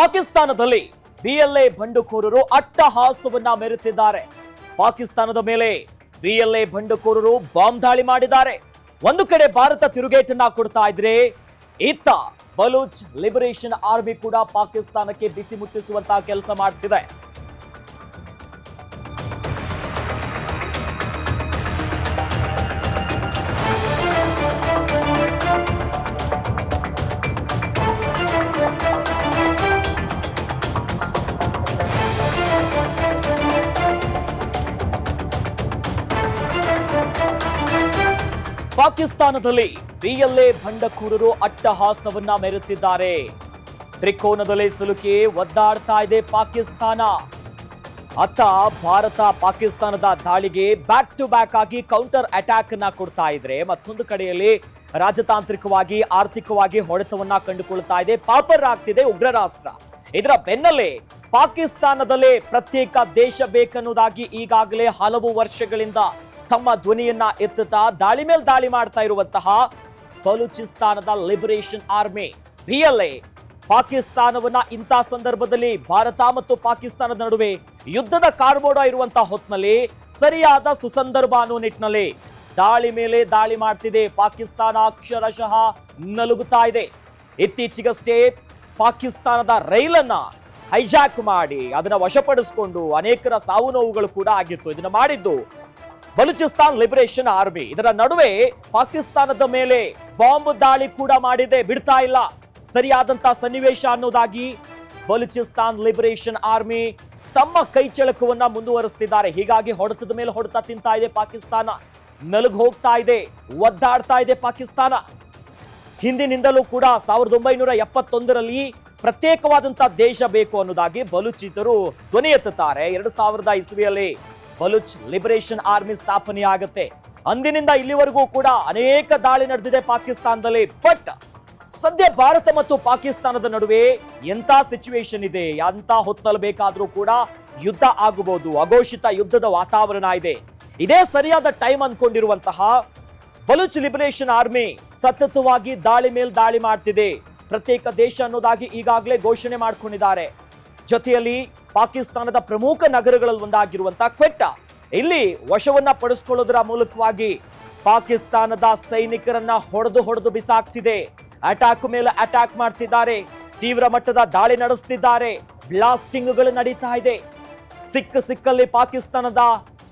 ಪಾಕಿಸ್ತಾನದಲ್ಲಿ ಬಿಎಲ್ಎ ಬಂಡುಕೋರರು ಅಟ್ಟಹಾಸವನ್ನ ಮೆರೆತಿದ್ದಾರೆ. ಪಾಕಿಸ್ತಾನದ ಮೇಲೆ ಬಿಎಲ್ಎ ಬಂಡುಕೋರರು ಬಾಂಬ್ ದಾಳಿ ಮಾಡಿದ್ದಾರೆ. ಒಂದು ಕಡೆ ಭಾರತ ತಿರುಗೇಟನ್ನ ಕೊಡ್ತಾ ಇದ್ರೆ ಇತ್ತ ಬಲೂಚ್ ಲಿಬರೇಷನ್ ಆರ್ಮಿ ಕೂಡ ಪಾಕಿಸ್ತಾನಕ್ಕೆ ಬಿಸಿ ಮುಟ್ಟಿಸುವಂತಹ ಕೆಲಸ ಮಾಡ್ತಿದೆ. ಪಾಕಿಸ್ತಾನದಲ್ಲಿ ಬಿಎಲ್ಎ ಬಂಡಖೋರರು ಅಟ್ಟಹಾಸವನ್ನ ಮೆರೆತಿದ್ದಾರೆ. ತ್ರಿಕೋನದಲ್ಲಿ ಸಿಲುಕಿ ಒದ್ದಾಡ್ತಾ ಇದೆ ಪಾಕಿಸ್ತಾನ. ಅತ್ತ ಭಾರತ ಪಾಕಿಸ್ತಾನದ ದಾಳಿಗೆ ಬ್ಯಾಕ್ ಟು ಬ್ಯಾಕ್ ಆಗಿ ಕೌಂಟರ್ ಅಟ್ಯಾಕ್ ಅನ್ನ ಕೊಡ್ತಾ ಇದ್ರೆ ಮತ್ತೊಂದು ಕಡೆಯಲ್ಲಿ ರಾಜತಾಂತ್ರಿಕವಾಗಿ, ಆರ್ಥಿಕವಾಗಿ ಹೊಡೆತವನ್ನ ಕಂಡುಕೊಳ್ತಾ ಇದೆ. ಪಾಪರ್ ಆಗ್ತಿದೆ ಉಗ್ರ ರಾಷ್ಟ್ರ. ಇದರ ಬೆನ್ನಲ್ಲೇ ಪಾಕಿಸ್ತಾನದಲ್ಲೇ ಪ್ರತ್ಯೇಕ ದೇಶ ಬೇಕನ್ನುವುದಾಗಿ ಈಗಾಗಲೇ ಹಲವು ವರ್ಷಗಳಿಂದ ತಮ್ಮ ಧ್ವನಿಯನ್ನ ಎತ್ತುತ್ತಾ ದಾಳಿ ಮೇಲೆ ದಾಳಿ ಮಾಡ್ತಾ ಇರುವಂತಹ ಬಲೂಚಿಸ್ತಾನದ ಲಿಬರೇಷನ್ ಆರ್ಮಿ ಬಿಎಲ್ಎ ಪಾಕಿಸ್ತಾನವನ್ನ ಇಂಥ ಸಂದರ್ಭದಲ್ಲಿ ಭಾರತ ಮತ್ತು ಪಾಕಿಸ್ತಾನದ ನಡುವೆ ಯುದ್ಧದ ಕಾರ್ಬೋಡ ಇರುವಂತಹ ಹೊತ್ನಲ್ಲಿ ಸರಿಯಾದ ಸುಸಂದರ್ಭ ಅನ್ನೋ ನಿಟ್ಟಿನಲ್ಲಿ ದಾಳಿ ಮೇಲೆ ದಾಳಿ ಮಾಡ್ತಿದೆ. ಪಾಕಿಸ್ತಾನ ಅಕ್ಷರಶಃ ನಲುಗುತ್ತಾ ಇದೆ. ಇತ್ತೀಚೆಗಷ್ಟೇ ಪಾಕಿಸ್ತಾನದ ರೈಲನ್ನ ಹೈಜಾಕ್ ಮಾಡಿ, ಅದನ್ನ ವಶಪಡಿಸಿಕೊಂಡು ಅನೇಕರ ಸಾವು ನೋವುಗಳು ಕೂಡ ಆಗಿತ್ತು. ಇದನ್ನ ಮಾಡಿದ್ದು ಬಲೂಚಿಸ್ತಾನ್ ಲಿಬರೇಷನ್ ಆರ್ಮಿ ಇದರ ನಡುವೆ ಪಾಕಿಸ್ತಾನದ ಮೇಲೆ ಬಾಂಬ್ ದಾಳಿ ಕೂಡ ಮಾಡಿದೆ. ಬಿಡ್ತಾ ಇಲ್ಲ. ಸರಿಯಾದಂತ ಸನ್ನಿವೇಶ ಅನ್ನೋದಾಗಿ ಬಲೂಚಿಸ್ತಾನ್ ಲಿಬರೇಷನ್ ಆರ್ಮಿ ತಮ್ಮ ಕೈ ಚಳಕವನ್ನ ಮುಂದುವರಿಸ್ತಿದ್ದಾರೆ. ಹೀಗಾಗಿ ಹೊಡೆತದ ಮೇಲೆ ಹೊಡೆತ ತಿಂತಾ ಇದೆ ಪಾಕಿಸ್ತಾನ. ನಲುಗ್ ಹೋಗ್ತಾ ಇದೆ. ಒದ್ದಾಡ್ತಾ ಇದೆ ಪಾಕಿಸ್ತಾನ. ಹಿಂದಿನಿಂದಲೂ ಕೂಡ ಸಾವಿರದ ಒಂಬೈನೂರ ಎಪ್ಪತ್ತೊಂದರಲ್ಲಿ ಪ್ರತ್ಯೇಕವಾದಂತಹ ದೇಶ ಬೇಕು ಅನ್ನೋದಾಗಿ ಬಲೂಚಿತರು ಧ್ವನಿ ಎತ್ತುತ್ತಾರೆ. ಎರಡು ಸಾವಿರದ ಇಸ್ವಿಯಲ್ಲಿ ಬಲೂಚ್ ಲಿಬರೇಷನ್ ಆರ್ಮಿ ಸ್ಥಾಪನೆಯಾಗುತ್ತೆ. ಅಂದಿನಿಂದ ಇಲ್ಲಿವರೆಗೂ ಕೂಡ ಅನೇಕ ದಾಳಿ ನಡೆದಿದೆ ಪಾಕಿಸ್ತಾನದಲ್ಲಿ. ಬಟ್ ಸದ್ಯ ಭಾರತ ಮತ್ತು ಪಾಕಿಸ್ತಾನದ ನಡುವೆ ಎಂತ ಸಿಚುವೇಶನ್ ಇದೆ? ಎಂತ ಹೊತ್ತಲು ಬೇಕಾದ್ರೂ ಕೂಡ ಯುದ್ಧ ಆಗಬಹುದು. ಅಘೋಷಿತ ಯುದ್ಧದ ವಾತಾವರಣ ಇದೆ. ಇದೇ ಸರಿಯಾದ ಟೈಮ್ ಅನ್ಕೊಂಡಿರುವಂತಹ ಬಲುಚ್ ಲಿಬರೇಷನ್ ಆರ್ಮಿ ಸತತವಾಗಿ ದಾಳಿ ಮೇಲೆ ದಾಳಿ ಮಾಡ್ತಿದೆ. ಪ್ರತ್ಯೇಕ ದೇಶ ಅನ್ನೋದಾಗಿ ಈಗಾಗಲೇ ಘೋಷಣೆ ಮಾಡ್ಕೊಂಡಿದ್ದಾರೆ. ಜೊತೆಯಲ್ಲಿ ಪಾಕಿಸ್ತಾನದ ಪ್ರಮುಖ ನಗರಗಳಲ್ಲಿ ಒಂದಾಗಿರುವಂತಹ ಕ್ವೆಟ್ಟ. ಇಲ್ಲಿ ವಶವನ್ನ ಪಡಿಸ್ಕೊಳ್ಳೋದರ ಮೂಲಕವಾಗಿ ಪಾಕಿಸ್ತಾನದ ಸೈನಿಕರನ್ನ ಹೊಡೆದು ಹೊಡೆದು ಬಿಸಾಕ್ತಿದೆ. ಅಟ್ಯಾಕ್ ಮೇಲೆ ಅಟ್ಯಾಕ್ ಮಾಡ್ತಿದ್ದಾರೆ. ತೀವ್ರ ಮಟ್ಟದ ದಾಳಿ ನಡೆಸ್ತಿದ್ದಾರೆ. ಬ್ಲಾಸ್ಟಿಂಗ್ಗಳು ನಡೀತಾ ಇದೆ. ಸಿಕ್ಕ ಸಿಕ್ಕಲ್ಲಿ ಪಾಕಿಸ್ತಾನದ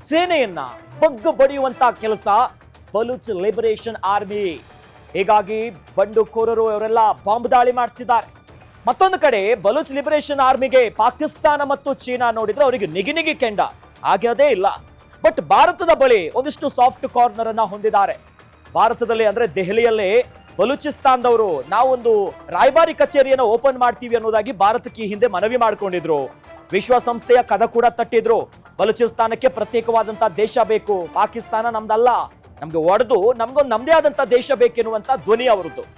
ಸೇನೆಯನ್ನ ಬಗ್ಗು ಬಡಿಯುವಂತ ಕೆಲಸ ಬಲೂಚ್ ಲಿಬರೇಷನ್ ಆರ್ಮಿ. ಹೀಗಾಗಿ ಬಂಡುಕೋರರು ಅವರೆಲ್ಲ ಬಾಂಬ್ ದಾಳಿ ಮಾಡ್ತಿದ್ದಾರೆ. ಮತ್ತೊಂದು ಕಡೆ ಬಲೂಚ್ ಲಿಬರೇಷನ್ ಆರ್ಮಿಗೆ ಪಾಕಿಸ್ತಾನ ಮತ್ತು ಚೀನಾ ನೋಡಿದ್ರೆ ಅವರಿಗೆ ನಿಗಿ ನಿಗಿ ಕೆಂಡ. ಆಗ್ಯೋದೇ ಇಲ್ಲ. ಬಟ್ ಭಾರತದ ಬಳಿ ಒಂದಿಷ್ಟು ಸಾಫ್ಟ್ ಕಾರ್ನರ್ ಅನ್ನ ಹೊಂದಿದ್ದಾರೆ. ಭಾರತದಲ್ಲಿ ಅಂದ್ರೆ ದೆಹಲಿಯಲ್ಲೇ ಬಲೂಚಿಸ್ತಾನದವರು ನಾವೊಂದು ರಾಯಭಾರಿ ಕಚೇರಿಯನ್ನು ಓಪನ್ ಮಾಡ್ತೀವಿ ಅನ್ನೋದಾಗಿ ಭಾರತಕ್ಕೆ ಹಿಂದೆ ಮನವಿ ಮಾಡ್ಕೊಂಡಿದ್ರು. ವಿಶ್ವಸಂಸ್ಥೆಯ ಕದ ಕೂಡ ತಟ್ಟಿದ್ರು. ಬಲೂಚಿಸ್ತಾನಕ್ಕೆ ಪ್ರತ್ಯೇಕವಾದಂತ ದೇಶ ಬೇಕು. ಪಾಕಿಸ್ತಾನ ನಮ್ದಲ್ಲ. ನಮ್ಗೆ ಒಡೆದು ನಮ್ಗೊಂದು ನಮ್ದೇ ಆದಂತ ದೇಶ ಬೇಕೆನ್ನುವಂತ ಧ್ವನಿ ಅವರದ್ದು